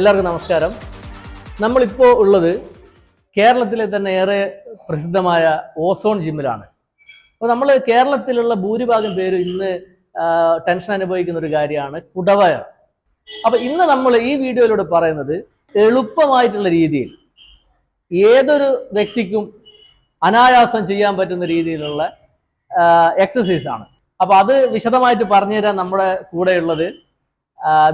എല്ലാവർക്കും നമസ്കാരം. നമ്മളിപ്പോൾ ഉള്ളത് കേരളത്തിലെ തന്നെ ഏറെ പ്രസിദ്ധമായ ഓസോൺ ജിമ്മിലാണ്. അപ്പോൾ നമ്മൾ കേരളത്തിലുള്ള ഭൂരിഭാഗം പേര് ഇന്ന് ടെൻഷൻ അനുഭവിക്കുന്ന ഒരു കാര്യമാണ് കുടവയർ. അപ്പോൾ ഇന്ന് നമ്മൾ ഈ വീഡിയോയിലൂടെ പറയുന്നത് എളുപ്പമായിട്ടുള്ള രീതിയിൽ ഏതൊരു വ്യക്തിക്കും അനായാസം ചെയ്യാൻ പറ്റുന്ന രീതിയിലുള്ള എക്സസൈസ് ആണ്. അപ്പോൾ അത് വിശദമായിട്ട് പറഞ്ഞുതരാൻ നമ്മുടെ കൂടെയുള്ളത്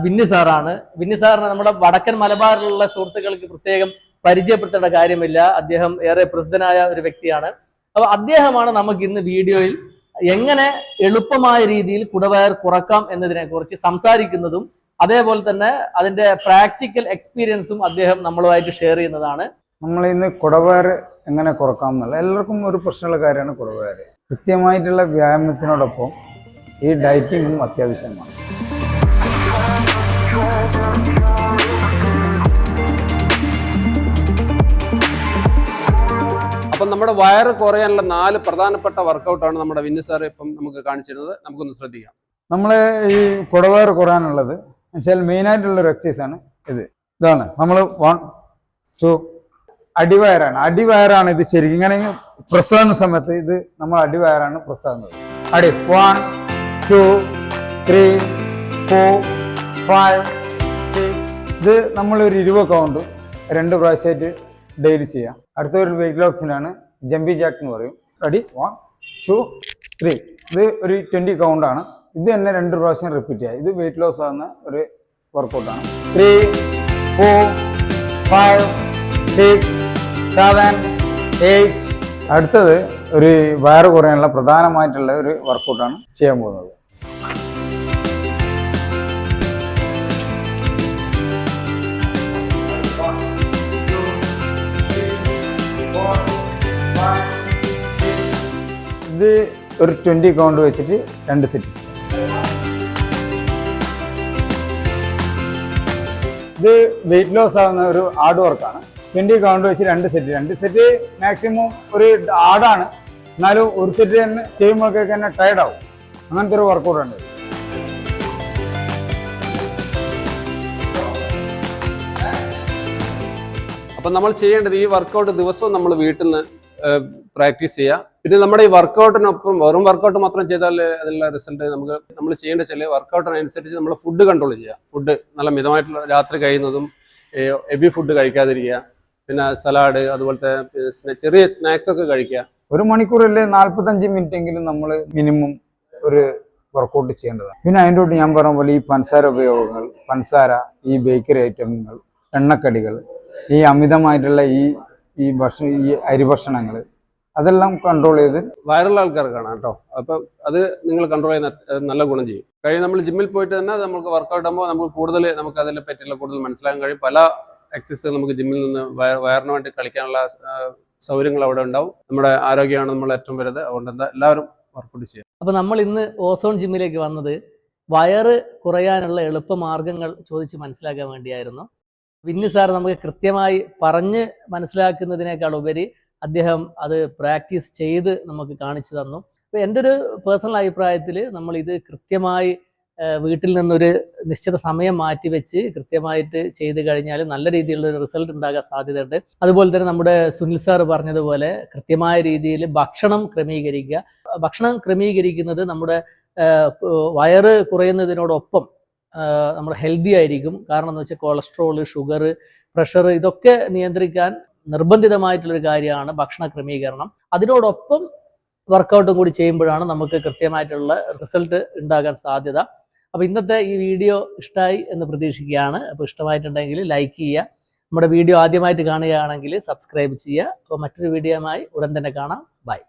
വിന്നി സാറാണ്. വിന്നി സാറിന് നമ്മുടെ വടക്കൻ മലബാറിലുള്ള സുഹൃത്തുക്കൾക്ക് പ്രത്യേകം പരിചയപ്പെടുത്തേണ്ട കാര്യമില്ല. അദ്ദേഹം ഏറെ പ്രസിദ്ധനായ ഒരു വ്യക്തിയാണ്. അപ്പൊ അദ്ദേഹമാണ് നമുക്ക് ഇന്ന് വീഡിയോയിൽ എങ്ങനെ എളുപ്പമായ രീതിയിൽ കുടവയർ കുറക്കാം എന്നതിനെ കുറിച്ച് സംസാരിക്കുന്നതും അതേപോലെ തന്നെ അതിന്റെ പ്രാക്ടിക്കൽ എക്സ്പീരിയൻസും അദ്ദേഹം നമ്മളുമായിട്ട് ഷെയർ ചെയ്യുന്നതാണ്. നമ്മൾ ഇന്ന് കുടവയർ എങ്ങനെ കുറക്കാം എന്നുള്ള എല്ലാവർക്കും ഒരു പ്രശ്നമുള്ള കാര്യമാണ് കുടവയർ. കൃത്യമായിട്ടുള്ള വ്യായാമത്തിനോടൊപ്പം ഈ ഡയറ്റിങ്ങും അത്യാവശ്യമാണ്. അപ്പം നമ്മുടെ വയറ് കുറയാനുള്ള നാല് പ്രധാനപ്പെട്ട വർക്കൗട്ടാണ് നമ്മുടെ വിന്നി സാർ ഇപ്പം നമുക്ക് കാണിച്ചിരുന്നത് നമുക്കൊന്ന് ശ്രദ്ധിക്കാം. നമ്മൾ ഈ കുടവയർ കുറയാനുള്ളത് വെച്ചാൽ മെയിനായിട്ടുള്ളൊരു എക്സസൈസ് ആണ് ഇത്. ഇതാണ്. നമ്മൾ വൺ ടു അടിവയറാണ്. അടിവയറാണ് ഇത് ശരിക്കും. ഇങ്ങനെ പ്രസ് ആകുന്ന സമയത്ത് ഇത് നമ്മൾ അടിവയറാണ് പ്രസ് ആകുന്നത് അടി one two three four five six ഇത് നമ്മൾ ഒരു ഇരുപത് കൗണ്ട് രണ്ട് പ്രാവശ്യമായിട്ട് ഡെയിലി ചെയ്യാം. അടുത്ത ഒരു വെയിറ്റ് ലോക്സിനാണ് ജമ്പി ജാക്ക് എന്ന് പറയും. റെഡി വൺ ടു ത്രീ ഇത് ഒരു ട്വന്റി കൗണ്ടാണ് ഇത് തന്നെ രണ്ട് പ്രാവശ്യം റിപ്പീറ്റ് ചെയ്യുക ഇത് വെയിറ്റ് ലോസ് ആകുന്ന ഒരു വർക്കൗട്ടാണ് three four five six seven eight അടുത്തത് ഒരു വയറ് കുറയാനുള്ള പ്രധാനമായിട്ടുള്ള ഒരു വർക്കൗട്ടാണ് ചെയ്യാൻ പോകുന്നത്. ഇത് ഒരു ട്വന്റി കൗണ്ട് വെച്ചിട്ട് രണ്ട് സെറ്റ് ചെയ്യും ഇത് വെയിറ്റ് ലോസ് ആവുന്ന ഒരു ആഡ് വർക്കാണ് ട്വന്റി കൗണ്ട് വെച്ച് രണ്ട് സെറ്റ് രണ്ട് സെറ്റ് മാക്സിമം ഒരു ആടാണ് എന്നാലും ഒരു സെറ്റ് തന്നെ ചെയ്യുമ്പോഴേക്ക് തന്നെ ടയർഡ് ആവും. അങ്ങനത്തെ ഒരു വർക്കൗട്ട് ഉണ്ട്. അപ്പം നമ്മൾ ചെയ്യേണ്ടത് ഈ വർക്കൗട്ട് ദിവസവും നമ്മൾ വീട്ടിൽ നിന്ന് പ്രാക്ടീസ് ചെയ്യുക പിന്നെ നമ്മുടെ ഈ വർക്കൗട്ടിനൊപ്പം വെറും വർക്കൗട്ട് മാത്രം ചെയ്താൽ അതിലുള്ള റിസൾട്ട് നമുക്ക് നമ്മൾ ചെയ്യേണ്ട ചില വർക്കൗട്ടിനനുസരിച്ച് നമ്മൾ ഫുഡ് കൺട്രോൾ ചെയ്യുക ഫുഡ് നല്ല മിതമായിട്ടുള്ള രാത്രി കഴിയുന്നതും ഹെവി ഫുഡ് കഴിക്കാതിരിക്കുക. പിന്നെ സലാഡ് അതുപോലത്തെ ചെറിയ സ്നാക്സ് ഒക്കെ കഴിക്കുക. ഒരു മണിക്കൂറിൽ നാൽപ്പത്തഞ്ച് മിനിറ്റ് എങ്കിലും നമ്മൾ മിനിമം ഒരു വർക്കൗട്ട് ചെയ്യേണ്ടതാണ്. പിന്നെ അതിന്റെ കൂടെ ഞാൻ പറഞ്ഞ പോലെ ഈ പഞ്ചസാര ഉപയോഗങ്ങൾ പഞ്ചസാര ഈ ബേക്കറി ഐറ്റങ്ങൾ എണ്ണക്കടികൾ ഈ അമിതമായിട്ടുള്ള ഈ ഈ ഭക്ഷണം ഈ അരിഭക്ഷണങ്ങൾ അതെല്ലാം കൺട്രോൾ ചെയ്ത് വയറുള്ള ആൾക്കാർക്കാണ് കേട്ടോ. അപ്പം അത് നിങ്ങൾ കൺട്രോൾ ചെയ്യുന്ന നല്ല ഗുണം ചെയ്യും. കഴിയും നമ്മൾ ജിമ്മിൽ പോയിട്ട് തന്നെ നമുക്ക് വർക്കൗട്ട് ആകുമ്പോൾ നമുക്ക് കൂടുതൽ നമുക്ക് അതിനെ പറ്റിയുള്ള കൂടുതൽ മനസ്സിലാക്കാൻ കഴിയും. പല എക്സസൈസ് നമുക്ക് ജിമ്മിൽ നിന്ന് വയർ വയറിന് വേണ്ടി കളിക്കാനുള്ള സൗകര്യങ്ങൾ അവിടെ ഉണ്ടാവും. നമ്മുടെ ആരോഗ്യമാണ് നമ്മൾ ഏറ്റവും വലുത്. അതുകൊണ്ട് എന്താ എല്ലാവരും വർക്കൗട്ട് ചെയ്യാം അപ്പൊ നമ്മൾ ഇന്ന് ഓസോൺ ജിമ്മിലേക്ക് വന്നത് വയറ് കുറയാനുള്ള എളുപ്പ മാർഗങ്ങൾ ചോദിച്ച് മനസ്സിലാക്കാൻ വേണ്ടിയായിരുന്നു. വിന്നി സാർ നമുക്ക് കൃത്യമായി പറഞ്ഞ് മനസ്സിലാക്കുന്നതിനേക്കാൾ ഉപരി അദ്ദേഹം അത് പ്രാക്ടീസ് ചെയ്ത് നമുക്ക് കാണിച്ചു തന്നു. അപ്പോൾ എന്റെ ഒരു പേഴ്സണൽ അഭിപ്രായത്തിൽ നമ്മൾ ഇത് കൃത്യമായി വീട്ടിൽ നിന്നൊരു നിശ്ചിത സമയം മാറ്റി വെച്ച് കൃത്യമായിട്ട് ചെയ്ത് കഴിഞ്ഞാൽ നല്ല രീതിയിലുള്ള ഒരു റിസൾട്ട് ഉണ്ടാകാൻ സാധ്യതയുണ്ട്. അതുപോലെ തന്നെ നമ്മുടെ സുനിൽ സാർ പറഞ്ഞതുപോലെ കൃത്യമായ രീതിയിൽ ഭക്ഷണം ക്രമീകരിക്കുക. ഭക്ഷണം ക്രമീകരിക്കുന്നത് നമ്മുടെ വയറ് കുറയുന്നതിനോടൊപ്പം നമ്മൾ ഹെൽത്തി ആയിരിക്കും. കാരണം എന്ന് വെച്ചാൽ കൊളസ്ട്രോൾ ഷുഗർ പ്രഷർ ഇതൊക്കെ നിയന്ത്രിക്കാൻ നിർബന്ധിതമായിട്ടുള്ളൊരു കാര്യമാണ് ഭക്ഷണ ക്രമീകരണം. അതിനോടൊപ്പം വർക്കൗട്ടും കൂടി ചെയ്യുമ്പോഴാണ് നമുക്ക് കൃത്യമായിട്ടുള്ള റിസൾട്ട് ഉണ്ടാകാൻ സാധ്യത. അപ്പോൾ ഇന്നത്തെ ഈ വീഡിയോ ഇഷ്ടമായി എന്ന് പ്രതീക്ഷിക്കുകയാണ്. അപ്പോൾ ഇഷ്ടമായിട്ടുണ്ടെങ്കിൽ ലൈക്ക് ചെയ്യുക. നമ്മുടെ വീഡിയോ ആദ്യമായിട്ട് കാണുകയാണെങ്കിൽ സബ്സ്ക്രൈബ് ചെയ്യുക. അപ്പോൾ മറ്റൊരു വീഡിയോയുമായി ഉടൻ തന്നെ കാണാം. ബൈ